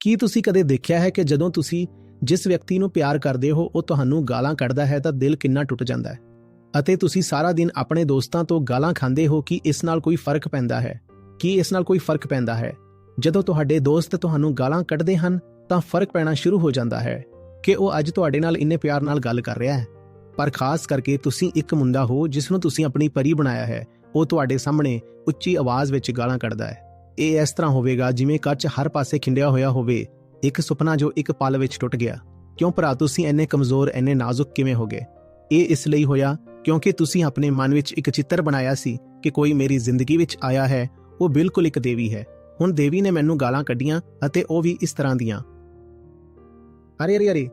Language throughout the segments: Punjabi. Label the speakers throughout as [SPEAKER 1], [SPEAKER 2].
[SPEAKER 1] ਕੀ ਤੁਸੀਂ ਕਦੇ ਦੇਖਿਆ ਹੈ ਕਿ ਜਦੋਂ ਤੁਸੀਂ ਜਿਸ ਵਿਅਕਤੀ ਨੂੰ ਪਿਆਰ ਕਰਦੇ ਹੋ, ਉਹ ਤੁਹਾਨੂੰ ਗਾਲਾਂ ਕੱਢਦਾ ਹੈ ਤਾਂ ਦਿਲ ਕਿੰਨਾ ਟੁੱਟ ਜਾਂਦਾ ਹੈ? ਅਤੇ ਤੁਸੀਂ ਸਾਰਾ ਦਿਨ ਆਪਣੇ ਦੋਸਤਾਂ ਤੋਂ ਗਾਲਾਂ ਖਾਂਦੇ ਹੋ ਕਿ ਇਸ ਨਾਲ ਕੋਈ ਫ਼ਰਕ ਪੈਂਦਾ ਹੈ? ਕੀ ਇਸ ਨਾਲ ਕੋਈ ਫ਼ਰਕ ਪੈਂਦਾ ਹੈ? ਜਦੋਂ ਤੁਹਾਡੇ ਦੋਸਤ ਤੁਹਾਨੂੰ ਗਾਲਾਂ ਕੱਢਦੇ ਹਨ, ਤਾਂ ਫ਼ਰਕ ਪੈਣਾ ਸ਼ੁਰੂ ਹੋ ਜਾਂਦਾ ਹੈ ਕਿ ਉਹ ਅੱਜ ਤੁਹਾਡੇ ਨਾਲ ਇੰਨੇ ਪਿਆਰ ਨਾਲ ਗੱਲ ਕਰ ਰਿਹਾ ਹੈ। ਪਰ ਖਾਸ ਕਰਕੇ ਤੁਸੀਂ ਇੱਕ ਮੁੰਡਾ ਹੋ, ਜਿਸ ਨੂੰ ਤੁਸੀਂ ਆਪਣੀ ਪਰੀ ਬਣਾਇਆ ਹੈ, ਉਹ ਤੁਹਾਡੇ ਸਾਹਮਣੇ ਉੱਚੀ ਆਵਾਜ਼ ਵਿੱਚ ਗਾਲਾਂ ਕੱਢਦਾ ਹੈ। ਇਹ ਇਸ ਤਰ੍ਹਾਂ ਹੋਵੇਗਾ ਜਿਵੇਂ ਕੱਚ ਹਰ ਪਾਸੇ ਖਿੰਡਿਆ ਹੋਇਆ ਹੋਵੇ। ਇੱਕ ਸੁਪਨਾ ਜੋ ਇੱਕ ਪਲ ਵਿੱਚ ਟੁੱਟ ਗਿਆ। ਕਿਉਂ ਭਰਾ ਤੁਸੀਂ ਇੰਨੇ ਕਮਜ਼ੋਰ, ਇੰਨੇ ਨਾਜ਼ੁਕ ਕਿਵੇਂ ਹੋ ਇਹ ਇਸ ਲਈ ਹੋਇਆ ਕਿਉਂਕਿ ਤੁਸੀਂ ਆਪਣੇ ਮਨ ਵਿੱਚ ਇੱਕ ਚਿੱਤਰ ਬਣਾਇਆ ਸੀ ਕਿ ਕੋਈ ਮੇਰੀ ਜ਼ਿੰਦਗੀ ਵਿੱਚ ਆਇਆ ਹੈ, ਉਹ ਬਿਲਕੁਲ ਇੱਕ ਦੇਵੀ ਹੈ। ਹੁਣ ਦੇਵੀ ਨੇ ਮੈਨੂੰ ਗਾਲਾਂ ਕੱਢੀਆਂ ਅਤੇ ਉਹ ਵੀ ਇਸ ਤਰ੍ਹਾਂ ਦੀਆਂ। ਅਰੇ ਅਰੇ ਅਰੇ।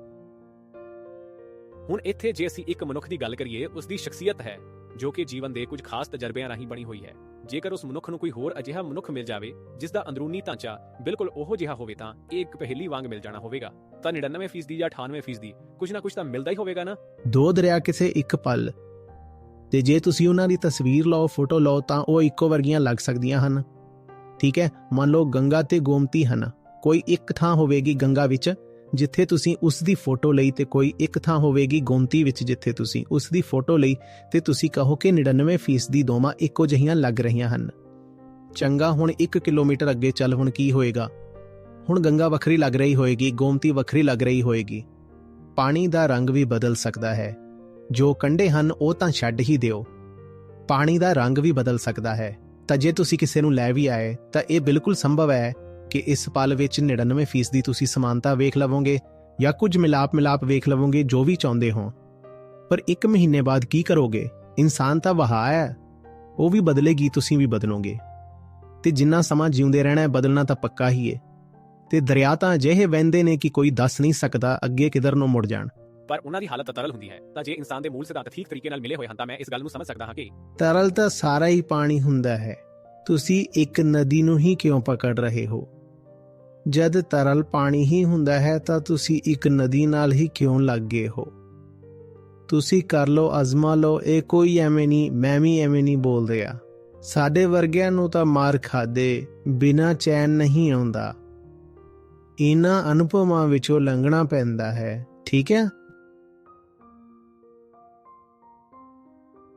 [SPEAKER 2] ਹੁਣ ਇੱਥੇ ਜੇ ਅਸੀਂ ਇੱਕ ਮਨੁੱਖ ਦੀ ਗੱਲ ਕਰੀਏ ਉਸ ਦੀ ਸ਼ਖਸੀਅਤ ਹੈ। ਜੋ ਕਿ ਜੀਵਨ ਦੇ ਕੁਝ ਖਾਸ ਤਜਰਬਿਆਂ ਰਾਹੀਂ ਬਣੀ ਹੋਈ ਹੈ। ਜੇਕਰ ਉਸ ਮਨੁੱਖ ਨੂੰ ਕੋਈ ਹੋਰ ਅਜਿਹਾ ਮਨੁੱਖ ਮਿਲ ਜਾਵੇ, ਜਿਸ ਦਾ ਅੰਦਰੂਨੀ ਢਾਂਚਾ ਬਿਲਕੁਲ ਉਹੋ ਜਿਹਾ ਹੋਵੇ ਤਾਂ ਇਹ ਇੱਕ ਪਹਿਲੀ ਵਾਂਗ ਮਿਲ ਜਾਣਾ ਹੋਵੇਗਾ। ਤਾਂ 99% ਜਾਂ 98% ਕੁਝ ਨਾ ਕੁਝ ਤਾਂ ਮਿਲਦਾ ਹੀ ਹੋਵੇਗਾ ਨਾ?
[SPEAKER 1] ਦੋ ਦਰਿਆ ਕਿਸੇ ਇੱਕ ਪਲ। ਤੇ ਜੇ ਤੁਸੀਂ ਉਹਨਾਂ ਦੀ ਤਸਵੀਰ ਲਓ, ਫੋਟੋ ਲਓ, ਤਾਂ ਉਹ ਇੱਕੋ ਵਰਗੀਆਂ ਲੱਗ ਸਕਦੀਆਂ ਹਨ। ਠੀਕ ਹੈ? ਮੰਨ ਲਓ ਗੰਗਾ ਤੇ ਗੋਮਤੀ ਹਨ। ਕੋਈ ਇੱਕ ਥਾਂ ਹੋਵੇਗੀ ਗੰਗਾ ਵਿੱਚ। ਜਿੱਥੇ ਤੁਸੀਂ ਉਸ ਦੀ ਫੋਟੋ ਲਈ ਤੇ ਕੋਈ ਇੱਕ ਥਾਂ ਹੋਵੇਗੀ ਗੋਮਤੀ ਵਿੱਚ ਜਿੱਥੇ ਤੁਸੀਂ ਉਸ ਦੀ ਫੋਟੋ ਲਈ ਤੇ ਤੁਸੀਂ ਕਹੋ ਕਿ 99% ਦੀ ਦੋਵਾਂ ਇੱਕੋ ਜਿਹੀਆਂ ਲੱਗ ਰਹੀਆਂ ਹਨ। ਚੰਗਾ, ਹੁਣ 1 ਕਿਲੋਮੀਟਰ ਅੱਗੇ ਚੱਲ, ਹੁਣ ਕੀ ਹੋਏਗਾ? ਹੁਣ ਗੰਗਾ ਵੱਖਰੀ ਲੱਗ ਰਹੀ ਹੋਏਗੀ, ਗੋਮਤੀ ਵੱਖਰੀ ਲੱਗ ਰਹੀ ਹੋਏਗੀ। ਪਾਣੀ ਦਾ ਰੰਗ ਵੀ ਬਦਲ ਸਕਦਾ ਹੈ। ਜੋ ਕੰਡੇ ਹਨ, ਉਹ ਤਾਂ ਛੱਡ ਹੀ ਦਿਓ। ਪਾਣੀ ਦਾ ਰੰਗ ਵੀ ਬਦਲ ਸਕਦਾ ਹੈ। ਤਾਂ ਜੇ ਤੁਸੀਂ ਕਿਸੇ ਨੂੰ ਲੈ ਵੀ ਆਏ, ਤਾਂ ਇਹ ਬਿਲਕੁਲ ਸੰਭਵ ਹੈ ਕਿ ਇਸ ਪਲ ਵਿੱਚ 99% ਦੀ ਤੁਸੀਂ ਸਮਾਨਤਾ ਵੇਖ ਲਵੋਗੇ ਜਾਂ ਕੁਝ ਮਿਲਾਪ ਮਿਲਾਪ ਵੇਖ ਲਵੋਗੇ ਜੋ ਵੀ ਚਾਹੁੰਦੇ ਹੋ। ਪਰ ਇੱਕ ਮਹੀਨੇ ਬਾਅਦ ਕੀ ਕਰੋਗੇ? ਇਨਸਾਨ ਤਾਂ ਵਹਾ ਹੈ। ਉਹ ਵੀ ਬਦਲੇਗੀ ਤੁਸੀਂ ਵੀ ਬਦਲੋਗੇ। ਤੇ ਜਿੰਨਾ ਸਮਾਂ ਜਿਉਂਦੇ ਰਹਿਣਾ ਹੈ ਬਦਲਣਾ ਤਾਂ ਪੱਕਾ ਹੀ ਹੈ ਤੇ ਦਰਿਆ ਤਾਂ ਅਜਿਹੇ ਵਹਿੰਦੇ ਨੇ ਕਿ ਕੋਈ ਦੱਸ ਨਹੀਂ ਸਕਦਾ ਅੱਗੇ ਕਿਧਰ ਨੂੰ ਮੁੜ ਜਾਣ।
[SPEAKER 2] ਪਰ ਉਹਨਾਂ ਦੀ ਹਾਲਤ ਤਰਲ ਹੁੰਦੀ ਹੈ। ਤਾਂ ਜੇ ਇਨਸਾਨ ਦੇ ਮੂਲ ਸਿਧਾਂਤ ਠੀਕ ਤਰੀਕੇ ਨਾਲ ਮਿਲੇ ਹੋਏ ਹਨ ਤਾਂ ਮੈਂ ਇਸ ਗੱਲ ਨੂੰ ਸਮਝ ਸਕਦਾ ਹਾਂ ਕਿ
[SPEAKER 1] ਤਰਲ ਤਾਂ ਸਾਰਾ ਹੀ ਪਾਣੀ ਹੁੰਦਾ ਹੈ। ਤੁਸੀਂ ਇੱਕ ਨਦੀ ਨੂੰ ਹੀ ਕਿਉਂ ਪਕੜ ਰਹੇ ਹੋ? ਜਦ ਤਰਲ ਪਾਣੀ ਹੀ ਹੁੰਦਾ ਹੈ ਤਾਂ ਤੁਸੀਂ ਇੱਕ ਨਦੀ ਨਾਲ ਹੀ ਕਿਉਂ ਲੱਗ ਹੋ? ਤੁਸੀਂ ਕਰ ਲਓ, ਅਜ਼ਮਾ ਲਓ, ਇਹ ਕੋਈ ਐਵੇਂ ਨਹੀਂ, ਮੈਂ ਵੀ ਐਵੇਂ ਨਹੀਂ ਬੋਲ ਰਿਹਾ। ਸਾਡੇ ਵਰਗਿਆਂ ਨੂੰ ਤਾਂ ਮਾਰ ਖਾਦੇ, ਬਿਨਾ ਚੈਨ ਨਹੀਂ ਆਉਂਦਾ। ਇਹਨਾਂ ਅਨੁਭਵਾਂ ਵਿੱਚੋਂ ਲੰਘਣਾ ਪੈਂਦਾ ਹੈ, ਠੀਕ ਹੈ?